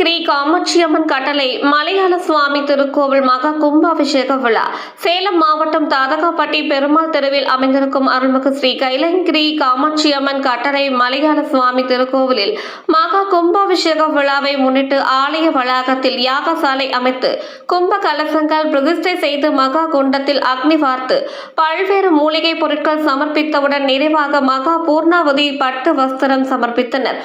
கைலங்கிரி காமாட்சியம்மன் கட்டளை மலையாள சுவாமி திருக்கோவில் மகா கும்பாபிஷேக விழா. சேலம் மாவட்டம் தாதகாப்பட்டி பெருமாள் தெருவில் அமைந்திருக்கும் அருள்மிகு ஸ்ரீ கைலங்கிரி காமாட்சியம்மன் கட்டளை மலையாள சுவாமி திருக்கோவிலில் மகா கும்பாபிஷேக விழாவை முன்னிட்டு ஆலய வளாகத்தில் யாகசாலை அமைத்து கும்ப கலசங்கள் பிரதிஷ்டை செய்து மகா குண்டத்தில் அக்னி பார்த்து பல்வேறு மூலிகை பொருட்கள் சமர்ப்பித்தவுடன் நிறைவாக மகா பூர்ணாவதி பட்டு வஸ்திரம் சமர்ப்பித்தனர்.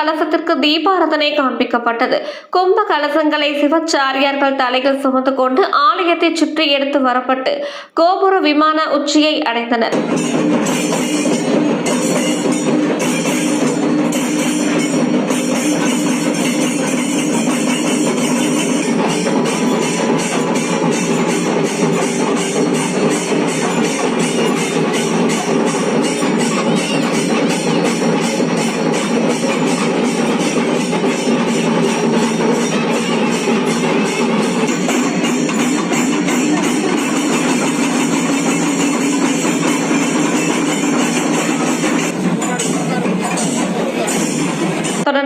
கலசத்திற்கு தீபாரதனை காண்பிக்கப்பட்டது. கும்ப கலசங்களை சிவச்சாரியார்கள் தலையில் சுமந்து கொண்டு ஆலயத்தை சுற்றி எடுத்து வரப்பட்டு கோபுர விமான உச்சியை அடைந்தனர்.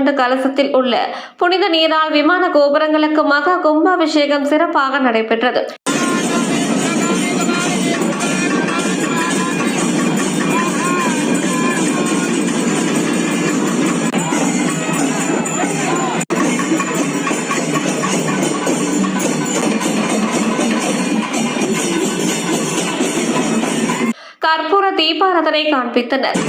தொடர்ந்து கலசத்தில் உள்ள புனித நீரால் விமான கோபுரங்களுக்கு மகா கும்பாபிஷேகம் சிறப்பாக நடைபெற்றது. கற்பூர தீபாரதனை காண்பித்தனர்.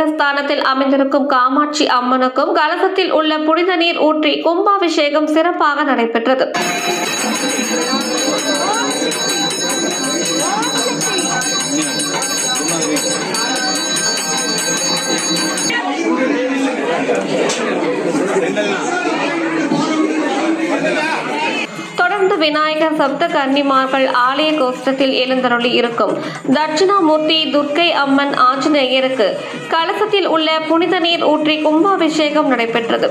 ஆலய மூலஸ்தானத்தில் அமைந்திருக்கும் காமாட்சி அம்மனுக்கும் கலசத்தில் உள்ள புனித நீர் ஊற்றி கும்பாபிஷேகம் சிறப்பாக நடைபெற்றது. விநாயகர் சப்த கன்னிமார்கள் ஆலய கோஷ்டத்தில் எழுந்தருளி இருக்கும். தட்சிணாமூர்த்தி துர்க்கை அம்மன் ஆஞ்சநேயருக்கு கலசத்தில் உள்ள புனித நீர் ஊற்றி கும்பாபிஷேகம் நடைபெற்றது.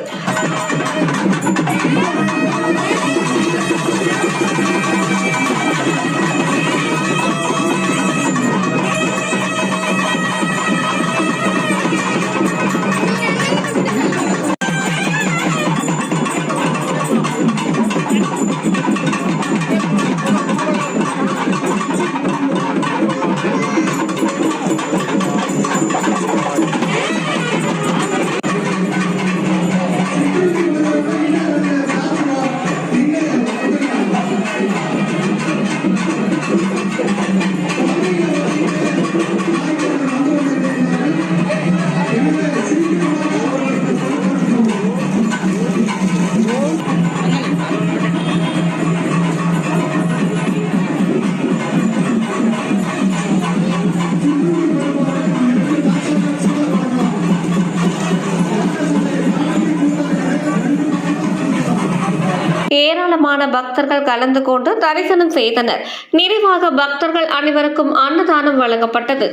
ஏராளமான பக்தர்கள் கலந்து கொண்டு தரிசனம் செய்தனர். நிறைவாக பக்தர்கள் அனைவருக்கும் அன்னதானம் வழங்கப்பட்டது.